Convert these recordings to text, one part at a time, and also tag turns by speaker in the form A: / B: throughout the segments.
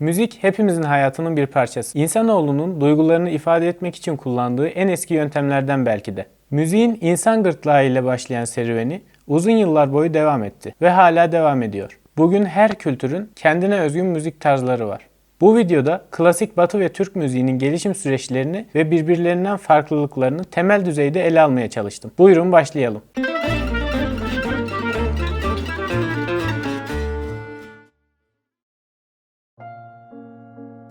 A: Müzik hepimizin hayatının bir parçası. İnsanoğlunun duygularını ifade etmek için kullandığı en eski yöntemlerden belki de. Müziğin insan gırtlağı ile başlayan serüveni uzun yıllar boyu devam etti ve hala devam ediyor. Bugün her kültürün kendine özgün müzik tarzları var. Bu videoda klasik Batı ve Türk müziğinin gelişim süreçlerini ve birbirlerinden farklılıklarını temel düzeyde ele almaya çalıştım. Buyurun başlayalım.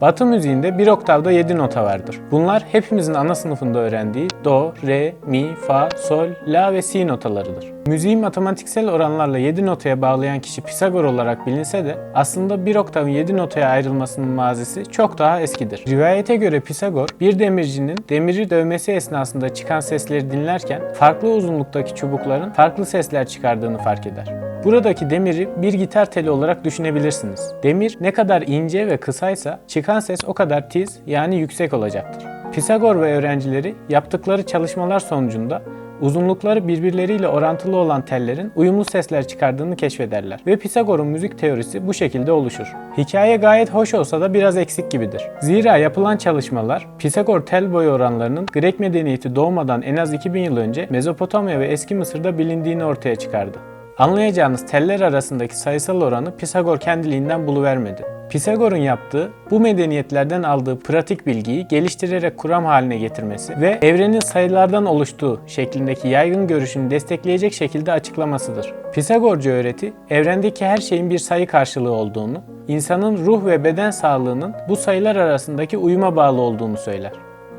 A: Batı müziğinde bir oktavda 7 nota vardır. Bunlar hepimizin ana sınıfında öğrendiği do, re, mi, fa, sol, la ve si notalarıdır. Müziği matematiksel oranlarla 7 notaya bağlayan kişi Pisagor olarak bilinse de aslında bir oktavın 7 notaya ayrılmasının mazisi çok daha eskidir. Rivayete göre Pisagor bir demircinin demiri dövmesi esnasında çıkan sesleri dinlerken farklı uzunluktaki çubukların farklı sesler çıkardığını fark eder. Buradaki demiri bir gitar teli olarak düşünebilirsiniz. Demir ne kadar ince ve kısaysa çıkan ses o kadar tiz yani yüksek olacaktır. Pisagor ve öğrencileri yaptıkları çalışmalar sonucunda uzunlukları birbirleriyle orantılı olan tellerin uyumlu sesler çıkardığını keşfederler ve Pisagor'un müzik teorisi bu şekilde oluşur. Hikaye gayet hoş olsa da biraz eksik gibidir. Zira yapılan çalışmalar Pisagor tel boyu oranlarının Grek medeniyeti doğmadan en az 2000 yıl önce Mezopotamya ve Eski Mısır'da bilindiğini ortaya çıkardı. Anlayacağınız teller arasındaki sayısal oranı Pisagor kendiliğinden buluvermedi. Pisagor'un yaptığı bu medeniyetlerden aldığı pratik bilgiyi geliştirerek kuram haline getirmesi ve evrenin sayılardan oluştuğu şeklindeki yaygın görüşünü destekleyecek şekilde açıklamasıdır. Pisagorcu öğreti, evrendeki her şeyin bir sayı karşılığı olduğunu, insanın ruh ve beden sağlığının bu sayılar arasındaki uyuma bağlı olduğunu söyler.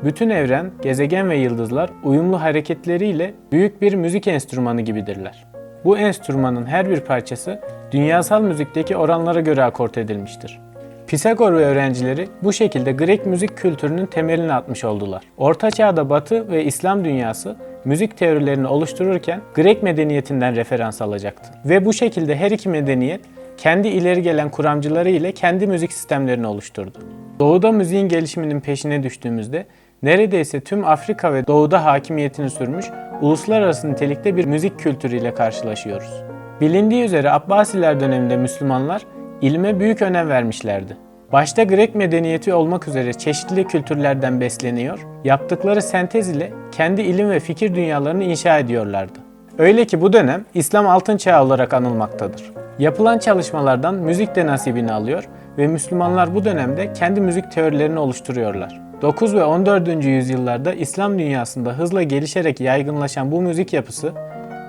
A: Bütün evren, gezegen ve yıldızlar uyumlu hareketleriyle büyük bir müzik enstrümanı gibidirler. Bu enstrümanın her bir parçası dünyasal müzikteki oranlara göre akort edilmiştir. Pisagor ve öğrencileri bu şekilde Grek müzik kültürünün temelini atmış oldular. Orta Çağ'da Batı ve İslam dünyası müzik teorilerini oluştururken Grek medeniyetinden referans alacaktı. Ve bu şekilde her iki medeniyet kendi ileri gelen kuramcıları ile kendi müzik sistemlerini oluşturdu. Doğuda müziğin gelişiminin peşine düştüğümüzde neredeyse tüm Afrika ve Doğu'da hakimiyetini sürmüş uluslararası nitelikte bir müzik kültürüyle karşılaşıyoruz. Bilindiği üzere Abbasiler döneminde Müslümanlar ilme büyük önem vermişlerdi. Başta Grek medeniyeti olmak üzere çeşitli kültürlerden besleniyor, yaptıkları sentez ile kendi ilim ve fikir dünyalarını inşa ediyorlardı. Öyle ki bu dönem İslam altın çağı olarak anılmaktadır. Yapılan çalışmalardan müzik de nasibini alıyor ve Müslümanlar bu dönemde kendi müzik teorilerini oluşturuyorlar. 9 ve 14. yüzyıllarda İslam dünyasında hızla gelişerek yaygınlaşan bu müzik yapısı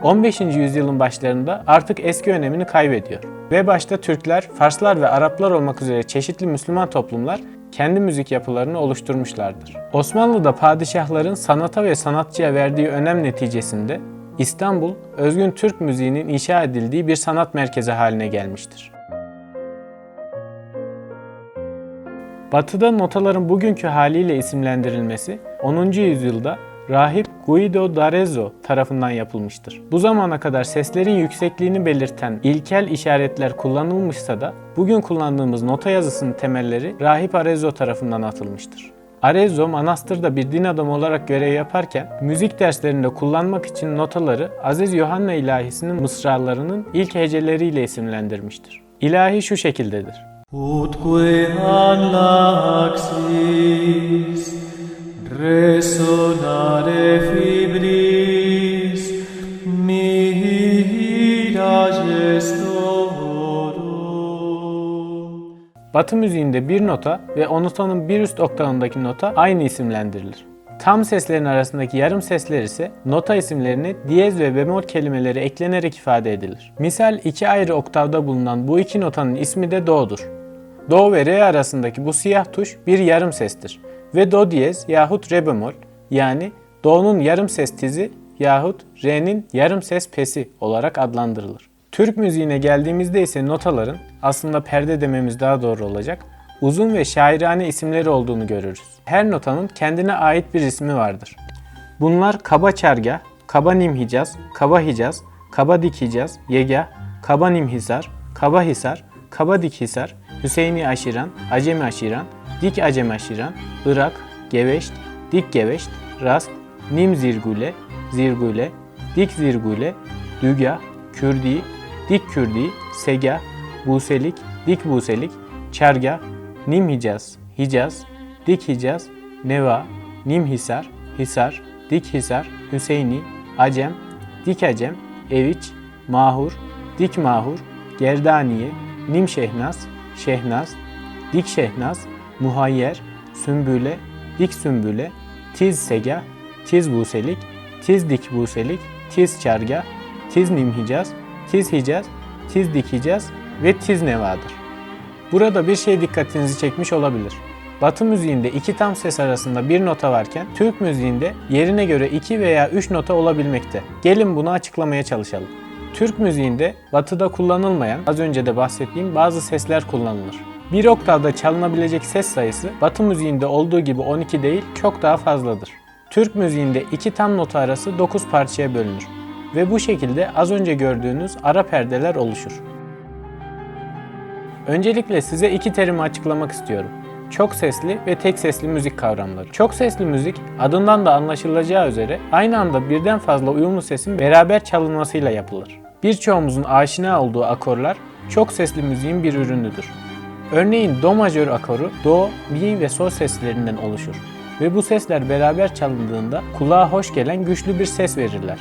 A: 15. yüzyılın başlarında artık eski önemini kaybediyor. Ve başta Türkler, Farslar ve Araplar olmak üzere çeşitli Müslüman toplumlar kendi müzik yapılarını oluşturmuşlardır. Osmanlı'da padişahların sanata ve sanatçıya verdiği önem neticesinde İstanbul, özgün Türk müziğinin inşa edildiği bir sanat merkezi haline gelmiştir. Batı'da notaların bugünkü haliyle isimlendirilmesi 10. yüzyılda rahip Guido d'Arezzo tarafından yapılmıştır. Bu zamana kadar seslerin yüksekliğini belirten ilkel işaretler kullanılmışsa da bugün kullandığımız nota yazısının temelleri rahip Arezzo tarafından atılmıştır. Arezzo manastırda bir din adamı olarak görev yaparken müzik derslerinde kullanmak için notaları Aziz Yohanna ilahisinin mısralarının ilk heceleriyle isimlendirmiştir. İlahi şu şekildedir.
B: Utque laxis resonare fibris mihi gestorum.
A: Batı müziğinde bir nota ve o notanın bir üst oktavındaki nota aynı isimlendirilir. Tam seslerin arasındaki yarım sesler ise nota isimlerini diyez ve bemol kelimeleri eklenerek ifade edilir. Misal iki ayrı oktavda bulunan bu iki notanın ismi de do'dur. Do ve re arasındaki bu siyah tuş bir yarım sestir ve do diyez yahut re bemol yani do'nun yarım ses tizi yahut re'nin yarım ses pesi olarak adlandırılır. Türk müziğine geldiğimizde ise notaların aslında perde dememiz daha doğru olacak uzun ve şairane isimleri olduğunu görürüz. Her notanın kendine ait bir ismi vardır. Bunlar kaba çargah, kaba nimhicaz, kaba hicaz, kaba dikhicaz, yegah, kaba nimhisar, kaba hisar, kaba dikhisar, Hüseyini aşiran, acemi aşiran, dik acemi aşiran, Irak, geveşt, dik geveşt, rast, nim zirgule, zirgule, dik zirgule, dügah, kürdi, dik kürdi, segah, buselik, dik buselik, çargah, Nim Hicaz, Hicaz, Dik Hicaz, Neva, Nim Hisar, Hisar, Dik Hisar, Hüseyni, Acem, Dik Acem, Eviç, Mahur, Dik Mahur, Gerdaniye, Nim Şehnaz, Şehnaz, Dik Şehnaz, Muhayyer, Sümbüle, Dik Sümbüle, Tiz Segah, Tiz Buselik, Tiz Dik Buselik, Tiz Çargah, Tiz Nim Hicaz, Tiz Hicaz, Tiz Dik Hicaz ve Tiz Neva'dır. Burada bir şey dikkatinizi çekmiş olabilir. Batı müziğinde iki tam ses arasında bir nota varken Türk müziğinde yerine göre iki veya üç nota olabilmekte. Gelin bunu açıklamaya çalışalım. Türk müziğinde batıda kullanılmayan, az önce de bahsettiğim bazı sesler kullanılır. Bir oktavda çalınabilecek ses sayısı Batı müziğinde olduğu gibi 12 değil, çok daha fazladır. Türk müziğinde iki tam nota arası 9 parçaya bölünür ve bu şekilde az önce gördüğünüz ara perdeler oluşur. Öncelikle size iki terimi açıklamak istiyorum. Çok sesli ve tek sesli müzik kavramları. Çok sesli müzik adından da anlaşılacağı üzere aynı anda birden fazla uyumlu sesin beraber çalınmasıyla yapılır. Birçoğumuzun aşina olduğu akorlar çok sesli müziğin bir ürünüdür. Örneğin do majör akoru do, mi ve sol seslerinden oluşur ve bu sesler beraber çalındığında kulağa hoş gelen güçlü bir ses verirler.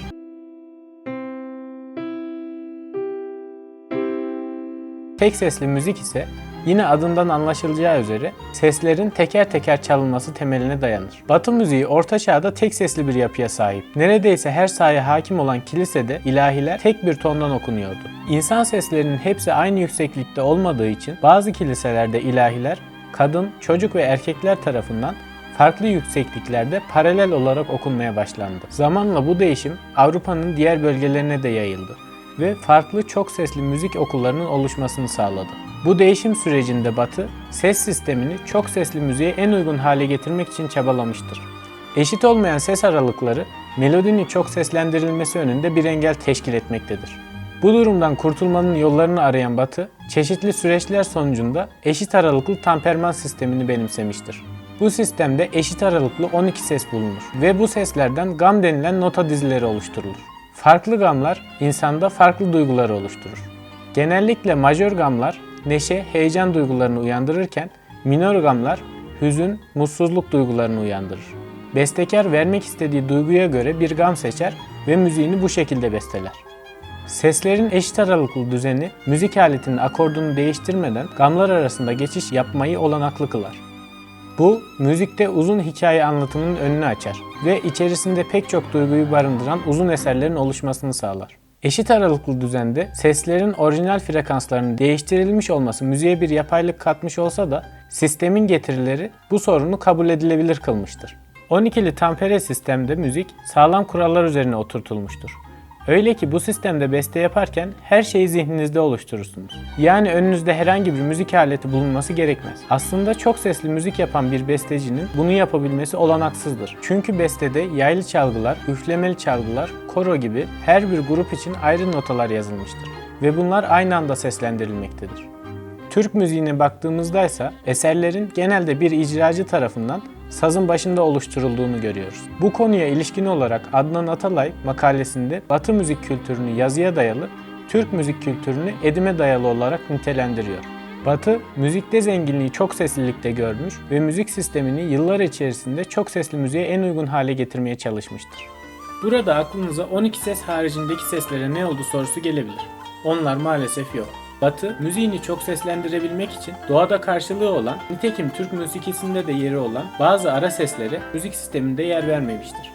A: Tek sesli müzik ise yine adından anlaşılacağı üzere seslerin teker teker çalınması temeline dayanır. Batı müziği orta çağda tek sesli bir yapıya sahip. Neredeyse her sahaya hakim olan kilisede ilahiler tek bir tondan okunuyordu. İnsan seslerinin hepsi aynı yükseklikte olmadığı için bazı kiliselerde ilahiler kadın, çocuk ve erkekler tarafından farklı yüksekliklerde paralel olarak okunmaya başlandı. Zamanla bu değişim Avrupa'nın diğer bölgelerine de yayıldı ve farklı çok sesli müzik okullarının oluşmasını sağladı. Bu değişim sürecinde Batı, ses sistemini çok sesli müziğe en uygun hale getirmek için çabalamıştır. Eşit olmayan ses aralıkları, melodinin çok seslendirilmesi önünde bir engel teşkil etmektedir. Bu durumdan kurtulmanın yollarını arayan Batı, çeşitli süreçler sonucunda eşit aralıklı tamperman sistemini benimsemiştir. Bu sistemde eşit aralıklı 12 ses bulunur ve bu seslerden gam denilen nota dizileri oluşturulur. Farklı gamlar insanda farklı duyguları oluşturur. Genellikle majör gamlar neşe, heyecan duygularını uyandırırken minör gamlar hüzün, mutsuzluk duygularını uyandırır. Bestekar vermek istediği duyguya göre bir gam seçer ve müziğini bu şekilde besteler. Seslerin eşit aralıklı düzeni müzik aletinin akordunu değiştirmeden gamlar arasında geçiş yapmayı olanaklı kılar. Bu, müzikte uzun hikaye anlatımının önünü açar ve içerisinde pek çok duyguyu barındıran uzun eserlerin oluşmasını sağlar. Eşit aralıklı düzende seslerin orijinal frekanslarının değiştirilmiş olması müziğe bir yapaylık katmış olsa da sistemin getirileri bu sorunu kabul edilebilir kılmıştır. 12'li tampere sistemde müzik sağlam kurallar üzerine oturtulmuştur. Öyle ki bu sistemde beste yaparken her şeyi zihninizde oluşturursunuz. Yani önünüzde herhangi bir müzik aleti bulunması gerekmez. Aslında çok sesli müzik yapan bir bestecinin bunu yapabilmesi olanaksızdır. Çünkü bestede yaylı çalgılar, üflemeli çalgılar, koro gibi her bir grup için ayrı notalar yazılmıştır. Ve bunlar aynı anda seslendirilmektedir. Türk müziğine baktığımızda ise eserlerin genelde bir icracı tarafından sazın başında oluşturulduğunu görüyoruz. Bu konuya ilişkin olarak Adnan Atalay makalesinde Batı müzik kültürünü yazıya dayalı, Türk müzik kültürünü edime dayalı olarak nitelendiriyor. Batı, müzikte zenginliği çok seslilikte görmüş ve müzik sistemini yıllar içerisinde çok sesli müziğe en uygun hale getirmeye çalışmıştır. Burada aklınıza 12 ses haricindeki seslere ne oldu sorusu gelebilir. Onlar maalesef yok. Batı, müziğini çok seslendirebilmek için doğada karşılığı olan, nitekim Türk müzikisinde de yeri olan bazı ara seslere müzik sisteminde yer vermemiştir.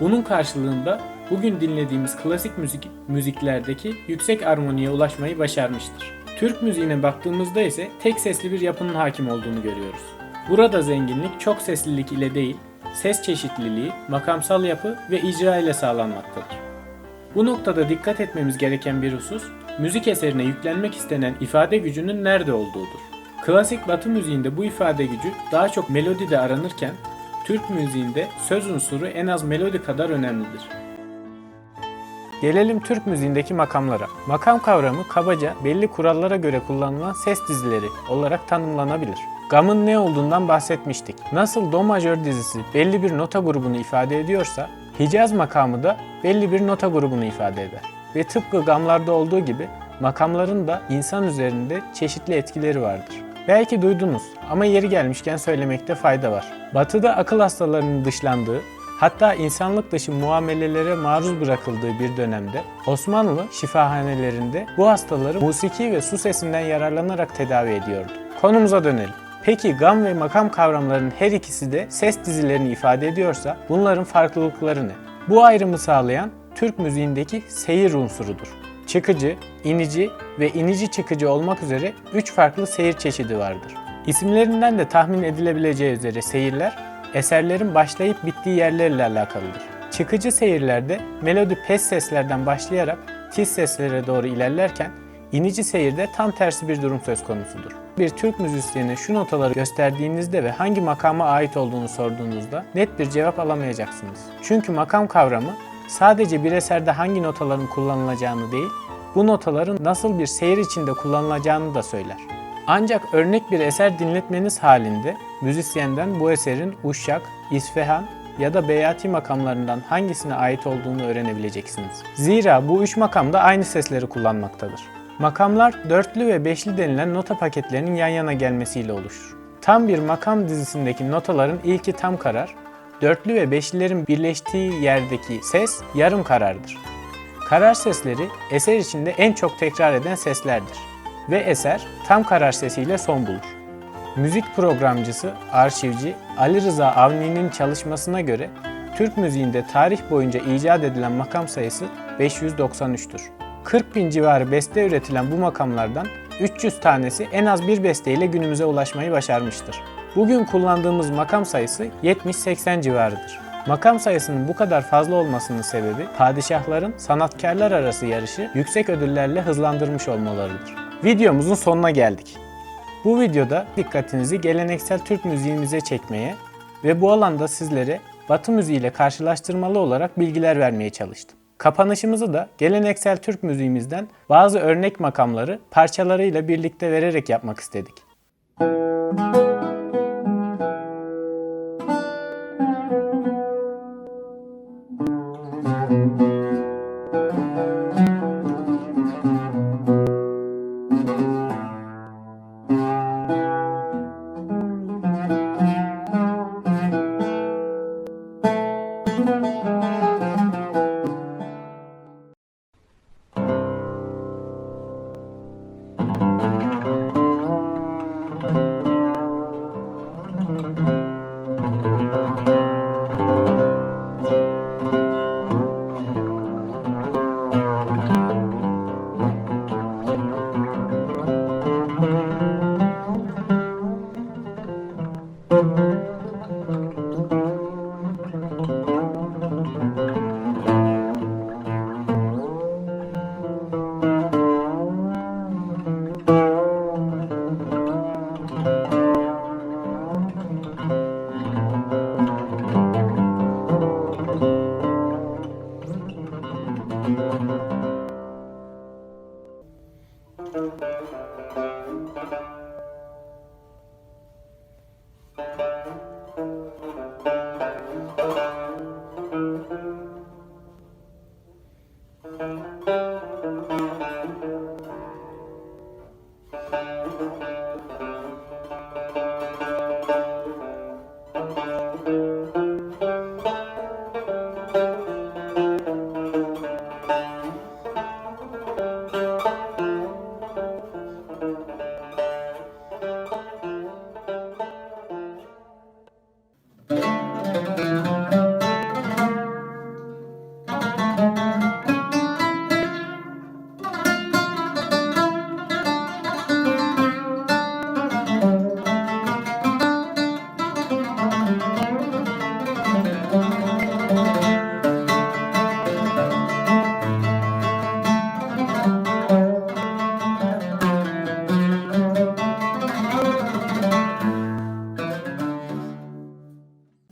A: Bunun karşılığında bugün dinlediğimiz klasik müzik müziklerdeki yüksek armoniye ulaşmayı başarmıştır. Türk müziğine baktığımızda ise tek sesli bir yapının hakim olduğunu görüyoruz. Burada zenginlik çok seslilik ile değil, ses çeşitliliği, makamsal yapı ve icra ile sağlanmaktadır. Bu noktada dikkat etmemiz gereken bir husus, müzik eserine yüklenmek istenen ifade gücünün nerede olduğudur. Klasik batı müziğinde bu ifade gücü daha çok melodide aranırken, Türk müziğinde söz unsuru en az melodi kadar önemlidir. Gelelim Türk müziğindeki makamlara. Makam kavramı kabaca belli kurallara göre kullanılan ses dizileri olarak tanımlanabilir. Gamın ne olduğundan bahsetmiştik. Nasıl do majör dizisi belli bir nota grubunu ifade ediyorsa, Hicaz makamı da belli bir nota grubunu ifade eder. Ve tıpkı gamlarda olduğu gibi makamların da insan üzerinde çeşitli etkileri vardır. Belki duydunuz, ama yeri gelmişken söylemekte fayda var. Batı'da akıl hastalarının dışlandığı, hatta insanlık dışı muamelelere maruz bırakıldığı bir dönemde Osmanlı şifahanelerinde bu hastaları musiki ve su sesinden yararlanarak tedavi ediyordu. Konumuza dönelim. Peki gam ve makam kavramlarının her ikisi de ses dizilerini ifade ediyorsa bunların farklılıkları ne? Bu ayrımı sağlayan Türk müziğindeki seyir unsurudur. Çıkıcı, inici ve inici çıkıcı olmak üzere 3 farklı seyir çeşidi vardır. İsimlerinden de tahmin edilebileceği üzere seyirler, eserlerin başlayıp bittiği yerlerle alakalıdır. Çıkıcı seyirlerde melodi pes seslerden başlayarak tiz seslere doğru ilerlerken, inici seyirde tam tersi bir durum söz konusudur. Bir Türk müzisyeni şu notaları gösterdiğinizde ve hangi makama ait olduğunu sorduğunuzda net bir cevap alamayacaksınız. Çünkü makam kavramı sadece bir eserde hangi notaların kullanılacağını değil, bu notaların nasıl bir seyir içinde kullanılacağını da söyler. Ancak örnek bir eser dinletmeniz halinde müzisyenden bu eserin Uşşak, İsfehan ya da Beyati makamlarından hangisine ait olduğunu öğrenebileceksiniz. Zira bu üç makam da aynı sesleri kullanmaktadır. Makamlar dörtlü ve beşli denilen nota paketlerinin yan yana gelmesiyle oluşur. Tam bir makam dizisindeki notaların ilki tam karar, dörtlü ve beşlilerin birleştiği yerdeki ses yarım karardır. Karar sesleri eser içinde en çok tekrar eden seslerdir ve eser tam karar sesiyle son bulur. Müzik programcısı, arşivci Ali Rıza Avni'nin çalışmasına göre Türk müziğinde tarih boyunca icat edilen makam sayısı 593'tür. 40 bin civarı beste üretilen bu makamlardan 300 tanesi en az bir besteyle günümüze ulaşmayı başarmıştır. Bugün kullandığımız makam sayısı 70-80 civarıdır. Makam sayısının bu kadar fazla olmasının sebebi padişahların sanatkarlar arası yarışı yüksek ödüllerle hızlandırmış olmalarıdır. Videomuzun sonuna geldik. Bu videoda dikkatinizi geleneksel Türk müziğimize çekmeye ve bu alanda sizlere Batı müziği ile karşılaştırmalı olarak bilgiler vermeye çalıştım. Kapanışımızı da geleneksel Türk müziğimizden bazı örnek makamları parçalarıyla birlikte vererek yapmak istedik. Thank you.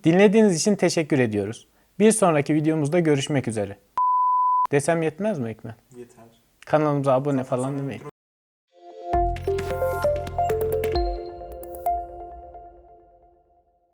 A: Dinlediğiniz için teşekkür ediyoruz. Bir sonraki videomuzda görüşmek üzere. Desem yetmez mi Ekmen?
C: Yeter.
A: Kanalımıza abone falan demeyin.